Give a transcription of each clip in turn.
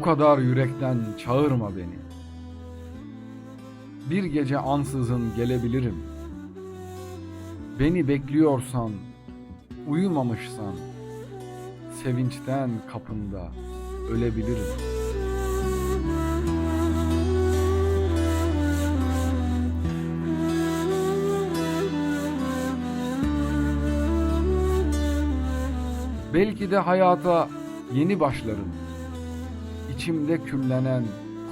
Bu kadar yürekten çağırma beni. Bir gece ansızın gelebilirim. Beni bekliyorsan, uyumamışsan, sevinçten kapında ölebilirim. Belki de hayata yeni başlarım. İçimde küllenen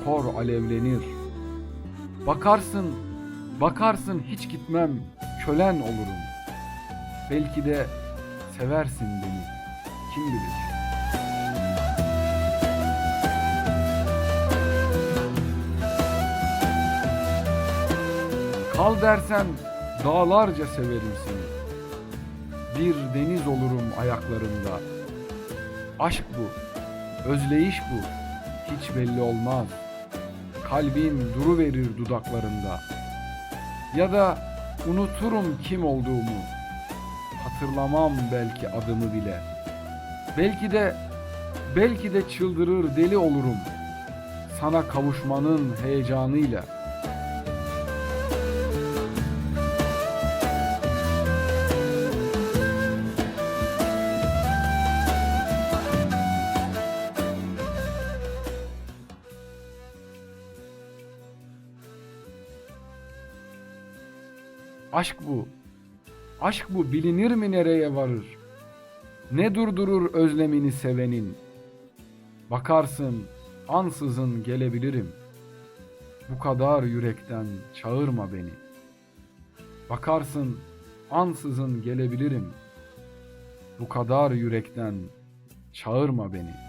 kor alevlenir. Bakarsın, bakarsın hiç gitmem, kölen olurum. Belki de seversin beni, kim bilir. Kal dersen dağlarca severim seni. Bir deniz olurum ayaklarında. Aşk bu, özleyiş bu, hiç belli olmaz. Kalbim duru verir dudaklarında. Ya da unuturum kim olduğumu. Hatırlamam belki adımı bile. Belki de belki de çıldırır deli olurum. Sana kavuşmanın heyecanıyla. Aşk bu. Aşk bu bilinir mi nereye varır? Ne durdurur özlemini sevenin? Bakarsın ansızın gelebilirim. Bu kadar yürekten çağırma beni. Bakarsın ansızın gelebilirim. Bu kadar yürekten çağırma beni.''